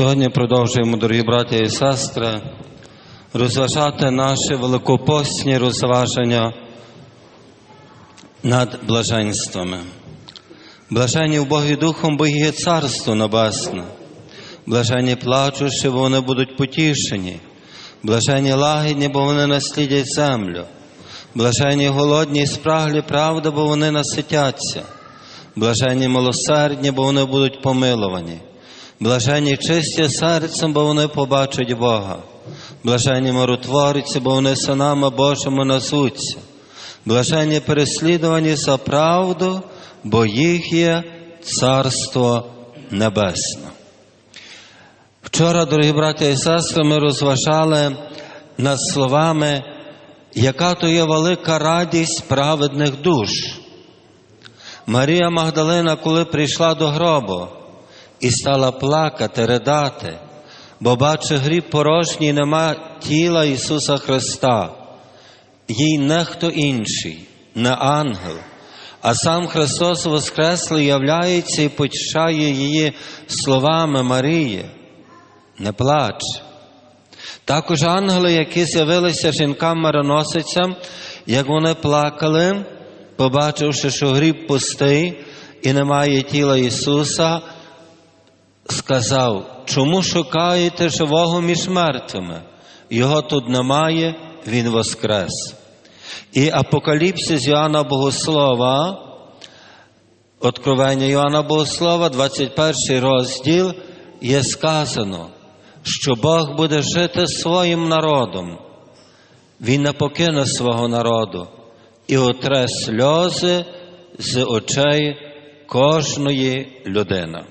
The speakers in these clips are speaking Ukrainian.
Сьогодні продовжуємо, дорогі браті і сестри, розважати наші великопостні розваження над блаженствами. Блажені в Богі Духом, бо є Царство Небесне. Блажені плачущі, бо вони будуть потішені. Блажені лагідні, бо вони наслідять землю. Блажені голодні і спраглі правди, бо вони наситяться. Блажені милосердні, бо вони будуть помиловані. Блажені чисті серцем, бо вони побачать Бога. Блажені миротворці, бо вони синами Божими назвуться. Блажені переслідувані за правду, бо їх є Царство Небесне. Вчора, дорогі браті і сестри, ми розважали над словами, яка то є велика радість праведних душ. Марія Магдалина, коли прийшла до гробу і стала плакати, ридати, бо бачить гріб порожній, нема тіла Ісуса Христа, їй не хто інший, не ангел, а сам Христос Воскреслий являється і почає її словами Марії. Не плач. Також ангели, які з'явилися жінкам-мироносицям, як вони плакали, побачивши, що гріб пустий і немає тіла Ісуса, сказав, чому шукаєте живого між мертвими? Його тут немає, Він воскрес. І Апокаліпсис Йоанна Богослова, Откровення Йоанна Богослова, 21 розділ, є сказано, що Бог буде жити своїм народом. Він не покине свого народу і отре сльози з очей кожної людини.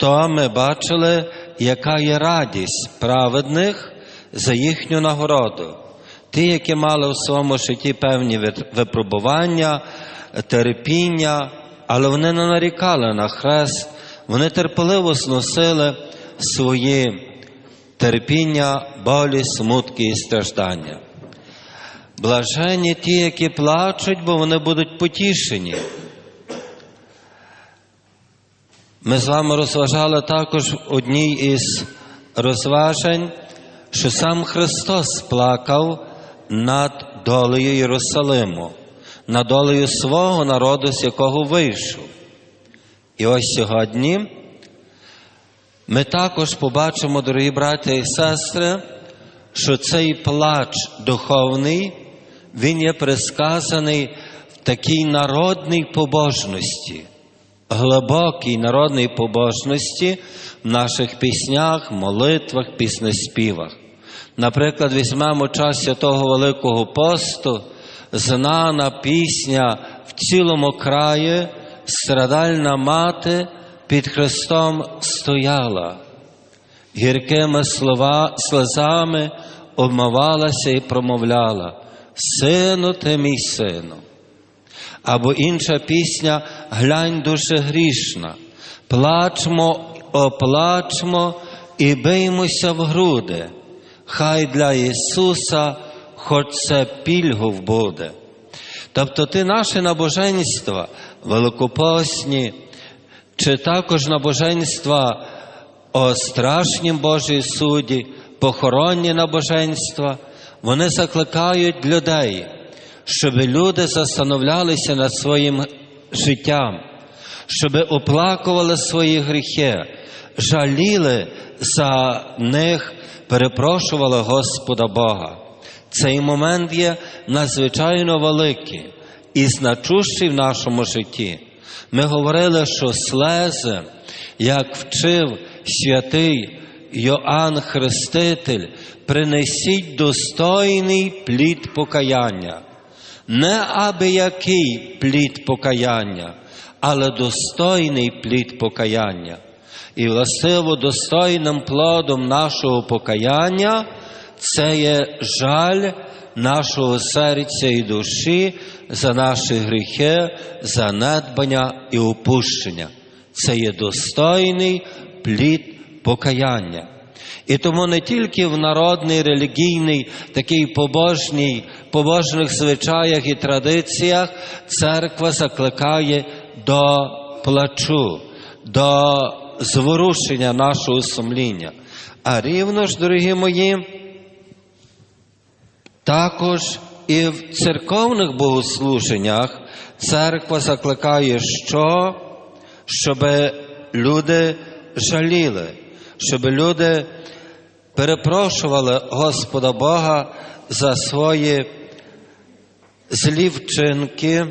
То ми бачили, яка є радість праведних за їхню нагороду. Ті, які мали в своєму житті певні випробування, терпіння, але вони не нарікали на хрест, вони терпеливо зносили свої терпіння, болі, смутки і страждання. Блажені ті, які плачуть, бо вони будуть потішені. Ми з вами розважали також одній із розважень, що сам Христос плакав над долею Єрусалиму, над долею свого народу, з якого вийшов. І ось сьогодні ми також побачимо, дорогі браття і сестри, що цей плач духовний, він є присказаний в такій народній побожності, глибокій народній побожності в наших піснях, молитвах, піснеспівах. Наприклад, візьмемо час святого Великого посту, знана пісня в цілому краї, страдальна мати під Христом стояла, гіркими слова, слезами обмивалася і промовляла: Сину ти мій сину. Або інша пісня Глянь дуже грішна, плачмо, оплачмо і биймося в груди. Хай для Ісуса хоч це пільгов буде. Тобто ти наше набоженство, великопосні, чи також набоженства о страшнім Божій суді, похоронні набоженства, вони закликають людей, щоб люди застановлялися над своїм життям, щоб оплакували свої гріхи, жаліли за них, перепрошували Господа Бога. Цей момент є надзвичайно великий і значущий в нашому житті. Ми говорили, що слези, як вчив святий Йоанн Хреститель, принесіть достойний плід покаяння, не аби який плід покаяння, але достойний плід покаяння. І властиво достойним плодом нашого покаяння це є жаль нашого серця і душі за наші гріхи, занедбання і опущення. Це є достойний плід покаяння. І тому не тільки в народний, релігійний, такий побожній, побожних звичаях і традиціях церква закликає до плачу, до зворушення нашого сумління. А рівно ж, дорогі мої, також і в церковних богослуженнях церква закликає, що? щоб люди жаліли, щоб люди перепрошували Господа Бога за свої злі вчинки,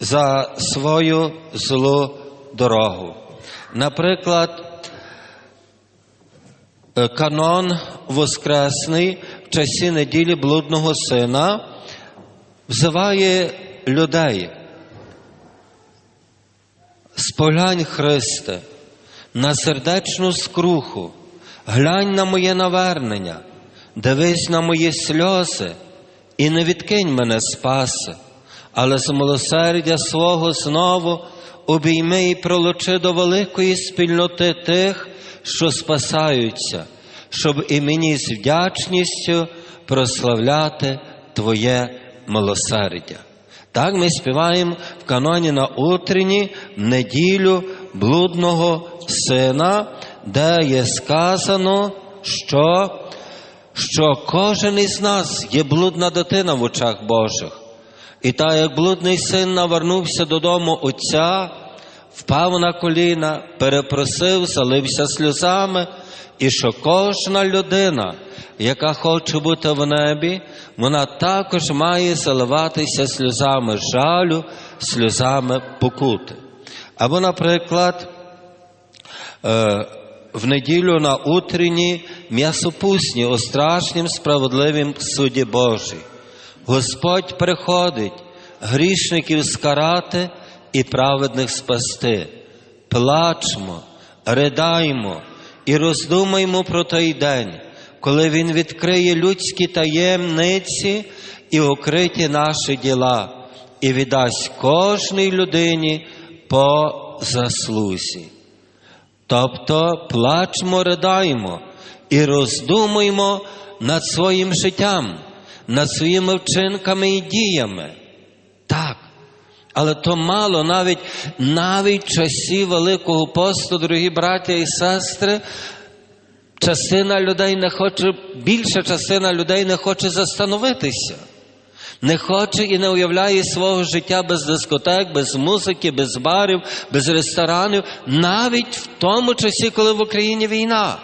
за свою злу дорогу. Наприклад, е, канон Воскресний в часі неділі блудного сина взиває людей. Споглянь, Христе, на сердечну скруху, глянь на моє навернення, дивись на мої сльози і не відкинь мене спаси, але з милосердя свого знову обійми і пролучи до великої спільноти тих, що спасаються, щоб і мені з вдячністю прославляти Твоє милосердя. Так ми співаємо в каноні на утренні неділю блудного сина, де є сказано, що, що кожен із нас є блудна дитина в очах Божих. І так як блудний син навернувся додому отця, впав на коліна, перепросив, залився сльозами, і що кожна людина, яка хоче бути в небі, вона також має заливатися сльозами жалю, сльозами покути. Або, наприклад, е, в неділю на утренні м'ясопусні у страшнім справедливім суді Божій. Господь приходить грішників скарати і праведних спасти. Плачмо, ридаймо і роздумаймо про той день, коли Він відкриє людські таємниці і укриті наші діла, і віддасть кожній людині по заслузі. Тобто плачмо, ридаймо і роздумуймо над своїм життям, над своїми вчинками і діями. Так. Але то мало навіть навіть в часі Великого посту, дорогі браття і сестри, частина людей не хоче, більша частина людей не хоче застановитися. Не хоче і не уявляє свого життя без дискотек, без музики, без барів, без ресторанів, навіть в тому часі, коли в Україні війна.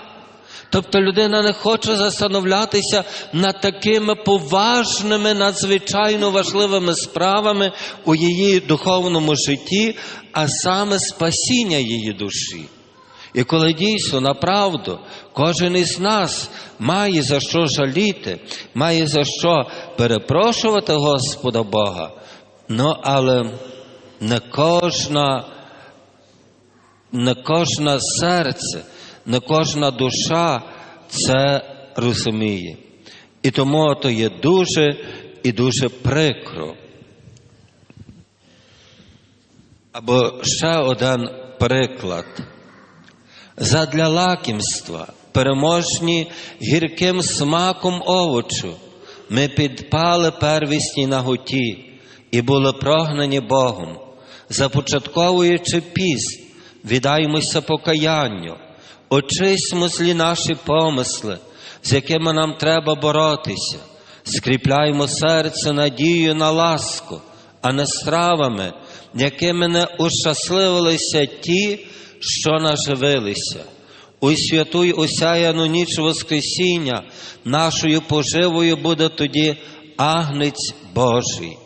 Тобто людина не хоче застановлятися над такими поважними, надзвичайно важливими справами у її духовному житті, а саме спасіння її душі. І коли дійсно направду кожен із нас має за що жаліти, має за що перепрошувати Господа Бога, ну але не кожна, не кожне серце, не кожна душа це розуміє. І тому то є дуже і дуже прикро. Або ще один приклад. Задля лакімства, переможні гірким смаком овочу, ми підпали первісні наготі і були прогнані Богом, започатковуючи піст, віддаймося покаянню, очисьмо злі наші помисли, з якими нам треба боротися, скріпляймо серце надією на ласку, а не стравами, якими не ущасливилися ті, що наживилися. У святуй осяяну ніч Воскресіння нашою поживою буде тоді агнець Божий,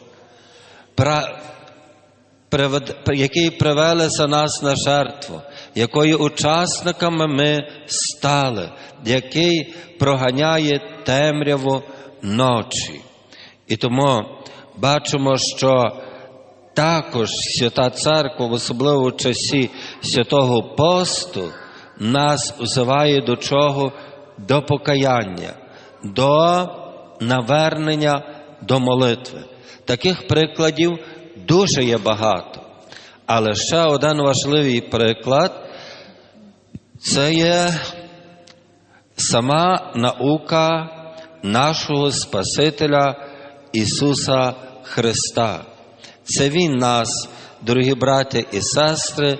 який привели за нас на жертву, якої учасниками ми стали, який проганяє темряву ночі. І тому бачимо, що також свята церква, особливо в часі святого посту, нас взиває до чого? До покаяння, до навернення до молитви. Таких прикладів дуже є багато. Але ще один важливий приклад це є сама наука нашого Спасителя Ісуса Христа. Це Він нас, дорогі браття і сестри,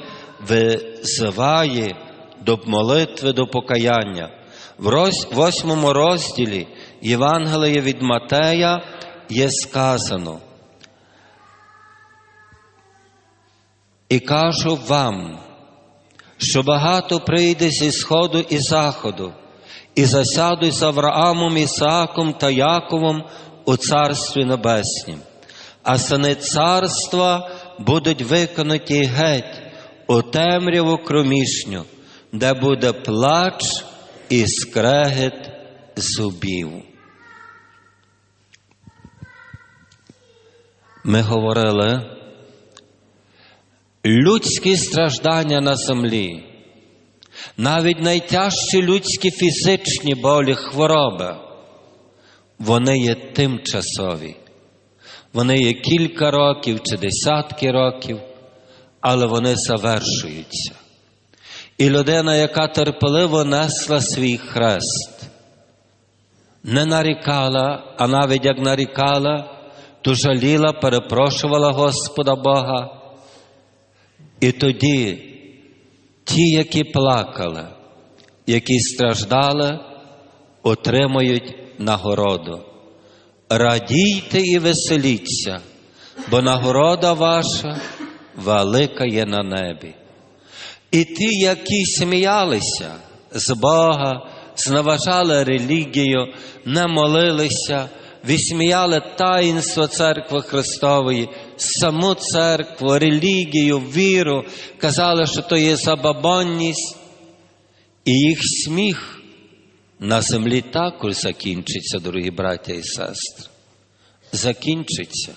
визиває до молитви, до покаяння. В восьмому розділі Євангелія від Матея є сказано. І кажу вам, що багато прийде зі сходу і заходу, і засядуть з Авраамом, Ісааком та Яковом у Царстві Небеснім, а сини царства будуть виконаті геть у темряву кромішню, де буде плач і скрегет зубів. Ми говорили, людські страждання на землі, навіть найтяжчі людські фізичні болі, хвороби, вони є тимчасові. Вони є кілька років чи десятки років, але вони завершуються. І людина, яка терпеливо несла свій хрест, не нарікала, а навіть як нарікала, то жаліла, перепрошувала Господа Бога. І тоді ті, які плакали, які страждали, отримають нагороду. Радійте і веселіться, бо нагорода ваша велика є на небі. І ті, які сміялися з Бога, зневажали релігію, не молилися, висміяли таїнство церкви Христової, саму церкву, релігію, віру, казали, що то є забабонність, і їх сміх на землі також закінчиться, дорогі браття і сестри. Закінчиться.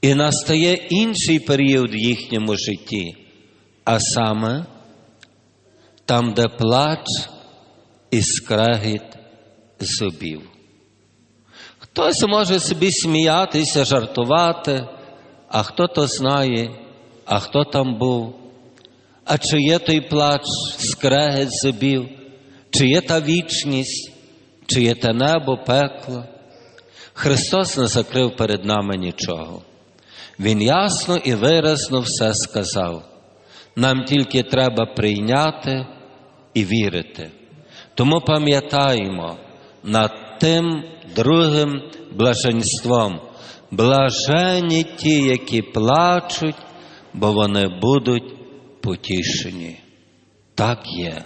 І настає інший період в їхньому житті, а саме там, де плач і скрегіт зубів. Хтось може собі сміятися, жартувати, а хто то знає, а хто там був, а чи є той плач, скрегіт зубів, чи є та вічність, чи є те небо, пекло. Христос не закрив перед нами нічого. Він ясно і виразно все сказав. Нам тільки треба прийняти і вірити. Тому пам'ятаємо над тим другим блаженством. Блажені ті, які плачуть, бо вони будуть потішені. Так є.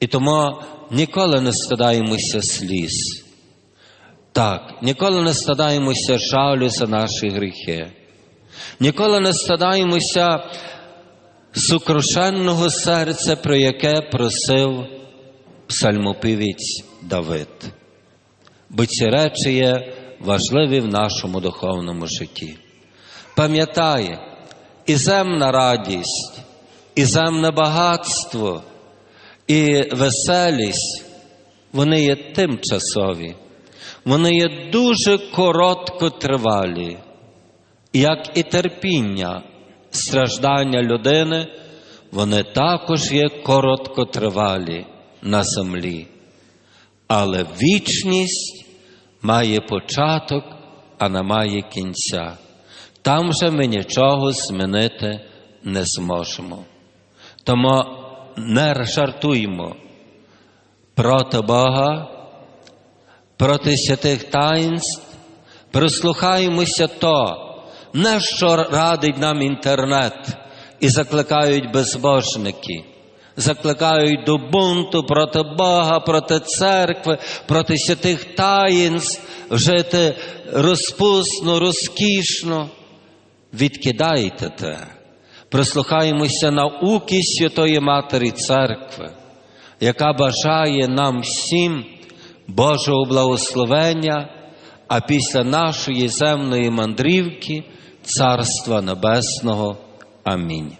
І тому ніколи не стидаємося сліз. Так, ніколи не стидаємося жалю за наші гріхи. Ніколи не стидаємося сукрушенного серця, про яке просив псальмопівець Давид. Бо ці речі є важливі в нашому духовному житті. Пам'ятай, і земна радість, і земне багатство, і веселість, вони є тимчасові, вони є дуже короткотривалі, як і терпіння, страждання людини, вони також є короткотривалі на землі. Але вічність має початок, а не має кінця. Там же ми нічого змінити не зможемо. Тому не жартуймо проти Бога, проти святих таїнств, прислухаємося то, не що радить нам інтернет і закликають безбожники, закликають до бунту проти Бога, проти церкви, проти святих таїнств, жити розпусно, розкішно. Відкидайте те, прислухаємося науки Святої Матері Церкви, яка бажає нам всім Божого благословення, а після нашої земної мандрівки Царства Небесного. Амінь.